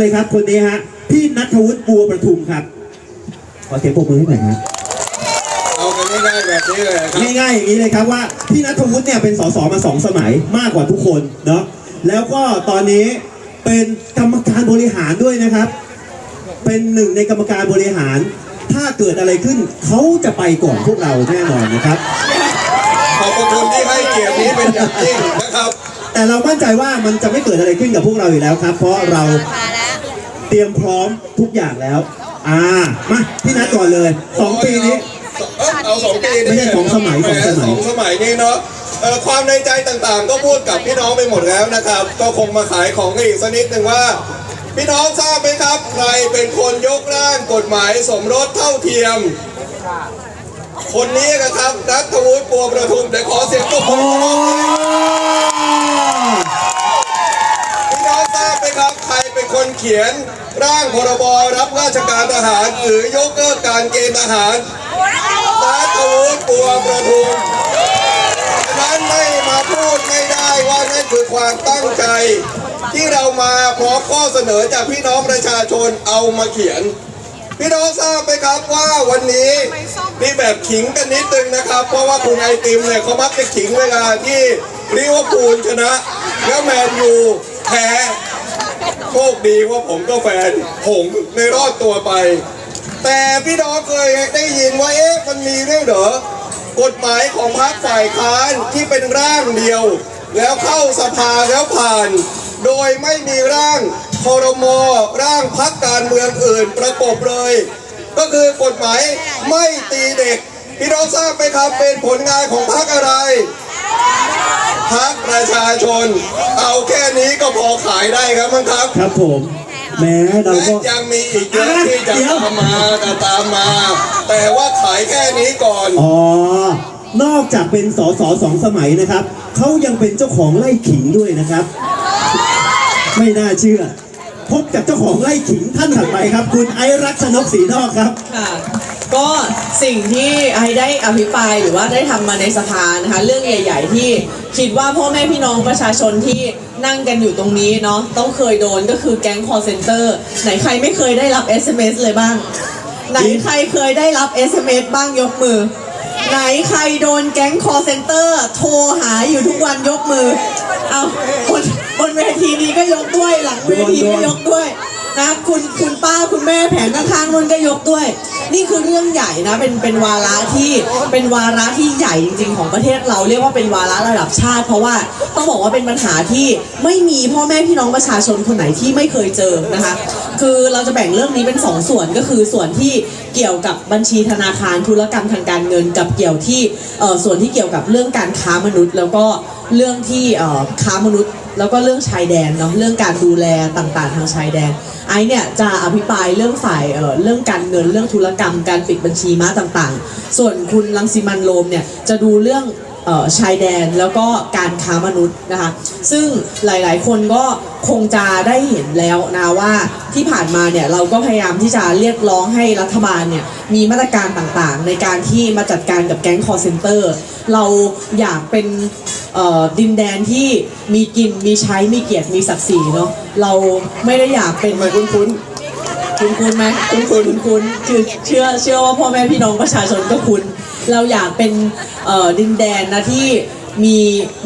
เลยครับคนนี้ฮะพี่นัทวุฒิบัวประทุมครับ ขอเสียงปรบมือให้หน่อยฮะเอากันง่ายๆแบบนี้เลยครับง่ายๆอย่างนี้เลยครับว่าพี่นัทวุฒิเนี่ยเป็นสสมาสองสมัยมากกว่าทุกคนเนาะแล้วก็ตอนนี้เป็นกรรมการบริหารด้วยนะครับ เป็นหนึ่งในกรรมการบริหาร ถ้าเกิดอะไรขึ้นเขาจะไปก่อนพวกเราแน่นอนนะครับขอบพระคุณที่ให้เกียรตินี้เป็นอย่างยิ่งนะครับ แต่เรามั่นใจว่ามันจะไม่เกิดอะไรขึ้นกับพวกเราอยู่แล้วครับ เพราะเรา เตรียมพร้อมทุกอย่างแล้ว อ่า มาพี่นัทก่อนเลยสองปีนี้ เอ้ยเอาสองปีไม่ใช่สองสมัยแหสองสมัย สองสมัยนี้เนาะเอ่อความในใจต่างๆ ก็พูดกับพี่น้องไปหมดแล้วนะครับ ก็คงมาขายของกันอีกสักนิดหนึ่งว่า พี่น้องทราบไหมครับ ใครเป็นคนยกร่างกฎหมายสมรสเท่าเทียม คนนี้นะครับนัทวุฒิปัวประทุมเดี๋ยวขอเสียงปรบมืโอ้ อพี่น้องทราบไหมครับ ใคร เป็นคนเขียนร่างพรบรับราชการทหาร หรือยกเลิกการเกณฑ์ทหารนัทวุฒิปัวประทุมนั้นไม่มาพูดไม่ได้ว่านั่นคือความตั้งใจ ที่เรามาพร้อมข้อเสนอจากพี่น้องประชาชนเอามาเขียน พี่น้องทราบไหมครับว่าวันนี้นี่แบบขิงกันนิดนึงนะครับ เพราะว่าคุณไอติมเนี่ยเขามักจะขิงเวลาที่ลิเวอร์พูลชนะแล้วแมนยูแพ้ โชคดีว่าผมก็แฟนผมในรอดตัวไป แต่พี่น้องเคยได้ยินว่าเอ๊ะมันมีด้วยเหรอกฎหมายของพรรคฝ่ายค้านที่เป็นร่างเดียว แล้วเข้าสภาแล้วผ่าน โดยไม่มีร่างคอรมอร่างพักการเมืองอื่นประกบเลย ก็คือกฎหมายไม่ตีเด็ก พี่น้องทราบไหมครับเป็นผลงานของพักอะไร พักประชาชน เอาแค่นี้ก็พอขายได้ครับมั้งครับครับผมแม้เราและก็ ยังมีอีกเยอะอะที่จะเดี๋ยว ตามมาแต่ตามมา แต่ว่าขายแค่นี้ก่อน อ๋อ นอกจากเป็นสสสองสมัยนะครับ เขายังเป็นเจ้าของไร่ขิงด้วยนะครับ ไม่น่าเชื่อ พบกับเจ้าของไร่ขิงท่านถัดไปครับ คุณไอรักชนกศรีนอกครับ ค่ะ ก็สิ่งที่ไอได้อภิปรายหรือว่าได้ทำมาในสภานะคะเรื่องใหญ่ ๆ ที่คิดว่าพ่อแม่พี่น้องประชาชนที่นั่งกันอยู่ตรงนี้เนาะต้องเคยโดนก็คือแก๊ง call center ไหนใครไม่เคยได้รับ SMS เลยบ้าง ไหนใครเคยได้รับ SMS บ้างยกมือ ไหนใครโดนแก๊ง call center โทรหาอยู่ทุกวันยกมือเอาบนบนเวทีนี้ก็ยกด้วยหลังเวทีก็ยกด้วย นะคุณคุณป้าคุณแม่แผงข้างๆนู่นก็ยกด้วย นี่คือเรื่องใหญ่นะเป็นเป็นวาระที่เป็นวาระที่ใหญ่จริง ๆ ของประเทศเราเรียกว่าเป็นวาระระดับชาติ เพราะว่าต้องบอกว่าเป็นปัญหาที่ไม่มีพ่อแม่พี่น้องประชาชนคนไหนที่ไม่เคยเจอนะคะ คือเราจะแบ่งเรื่องนี้เป็นสองส่วนก็คือส่วนที่เกี่ยวกับบัญชีธนาคารธุรกรรมทางการเงิน กับเกี่ยวที่เออส่วนที่เกี่ยวกับเรื่องการค้ามนุษย์ แล้วก็เรื่องที่เออค้ามนุษย์ แล้วก็เรื่องชายแดนเนาะเรื่องการดูแลต่างๆ ทางชายแดน ไอเนี่ยจะอภิปรายเรื่องฝ่ายเอ่อเรื่องการเงินเรื่องธุรกรรม การปิดบัญชีม้าต่างๆ ส่วนคุณลังสิมันโรมเนี่ยจะดูเรื่อง ชายแดนแล้วก็การค้ามนุษย์นะคะ ซึ่งหลายๆ คนก็คงจะได้เห็นแล้วนะว่าที่ผ่านมาเนี่ยเราก็พยายามที่จะเรียกร้องให้รัฐบาลเนี่ยมีมาตรการต่างๆ ในการที่มาจัดการกับแก๊งคอร์เซนเตอร์ เราอยากเป็นดินแดนที่มีกินมีใช้มีเกียรติมีศักดิ์ศรีเนาะเราไม่ได้อยากเป็นไมคุ้น คุณคุณไหมคุ้นๆคุณคุณคือเชื่อเชื่อว่าพ่อแม่พี่น้องประชาชนก็คุณ เราอยากเป็นดินแดนนะที่มี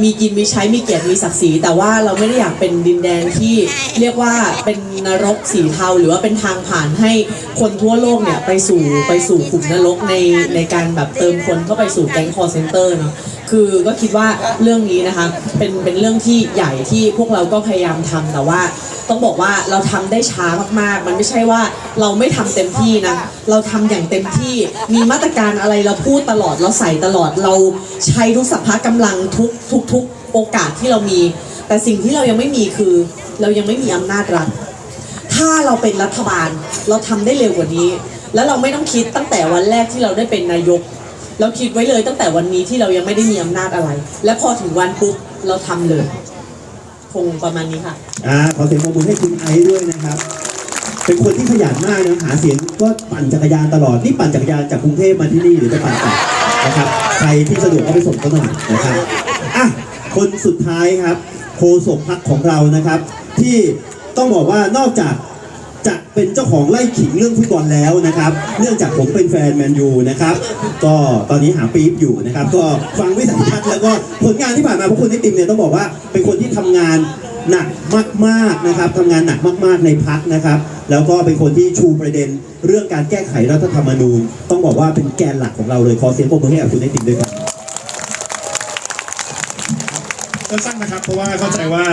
มีกินมีใช้มีเกียรติมีศักดิ์ศรีแต่ว่าเราไม่ได้อยากเป็นดินแดนที่เรียกว่าเป็นนรกสีเทาหรือว่าเป็นทางผ่านให้คนทั่วโลกเนี่ยไปสู่ไปสู่ขุมนรกในในการแบบเติมคนเข้าไปสู่แก๊งคอร์เซนเตอร์เนาะ คือก็คิดว่าเรื่องนี้นะคะเป็นเป็นเรื่องที่ใหญ่ที่พวกเราก็พยายามทำแต่ว่า ต้องบอกว่าเราทำได้ช้ามากๆ มันไม่ใช่ว่าเราไม่ทำเต็มที่นะเราทำอย่างเต็มที่มีมาตรการอะไรเราพูดตลอดเราใส่ตลอดเราใช้ทุกสัพพะกำลังทุกทุกทุกโอกาสที่เรามี แต่สิ่งที่เรายังไม่มีคือ เรายังไม่มีอำนาจรัฐถ้าเราเป็นรัฐบาลเราทำได้เร็วกว่านี้ แล้วเราไม่ต้องคิดตั้งแต่วันแรกที่เราได้เป็นนายก เราคิดไว้เลยตั้งแต่วันนี้ที่เรายังไม่ได้มีอำนาจอะไร และพอถึงวันปุ๊บเราทำเลยคงประมาณนี้ค่ะ อ่าขอเสียงปรบมือให้คุณไอซ์ด้วยนะครับ เป็นคนที่ขยันมากนะหาเสียงก็ปั่นจักรยานตลอด นี่ปั่นจักรยานจากกรุงเทพมาที่นี่หรือจะปั่นกลับนะครับ ใครที่สะดวกก็ไปส่งก็หน่อยนะครับอะคนสุดท้ายครับโฆษกพักของเรานะครับ ที่ต้องบอกว่านอกจาก จะเป็นเจ้าของไล่ขิงเรื่องฟุตบอลแล้วนะครับ เนื่องจากผมเป็นแฟนแมนยูนะครับ ก็ตอนนี้หาปี๊บอยู่นะครับ ก็ฟังวิสัยทัศน์แล้วก็ผลงานที่ผ่านมาพวกคุณไอติมเนี่ยต้องบอกว่าเป็นคนที่ทำงานหนักมากๆนะครับทำงานหนักมากๆในพักนะครับ แล้วก็เป็นคนที่ชูประเด็น เรื่องการแก้ไขรัฐธรรมนูญ ต้องบอกว่าเป็นแกนหลักของเราเลยขอเสียงปรบมือให้กับคุณไอติมด้วยครับ สั้นๆนะครับ เพราะว่าเข้าใจว่า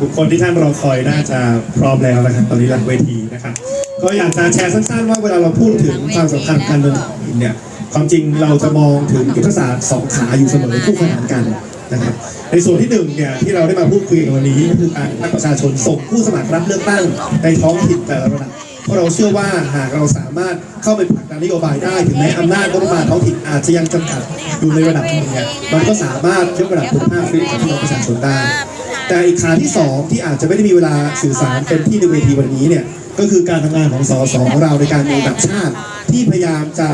บุคคลที่ท่านรอคอยน่าจะพร้อมแล้วนะครับ ตอนนี้หลังเวทีนะครับก็อยากจะแชร์สั้นๆ ว่าเวลาเราพูดถึงความสำคัญการเมืองท้องเนี่ยความจริงเราจะมองถึงยุทธศาสตร์สองขาอยู่เสมอคู่ขนานกันนะครับในส่วนที่หนึ่งเนี่ยที่เราได้มาพูดคุยกันวันนี้ก็คือการให้ประชาชนส่งผู้สมัครรับเลือกตั้งในท้องถิ่นแต่ละระดับ เพราะเราเชื่อว่าหากเราสามารถเข้าไปผลักดันนโยบายได้ถึงแม้อำนาจงบประมาณท้องถิ่นอาจจะยังจำกัดอยู่ในระดับหนึ่งเนี่ยมันก็สามารถยกระดับคุณภาพชีวิตของพี่น้องประชาชนได้ แต่อีกขาที่สองที่อาจจะไม่ได้มีเวลาสื่อสารเป็นที่ในเวทีวันนี้เนี่ยก็คือการทำงานของสสของเราในการเมืองระดับชาติที่พยายามจะ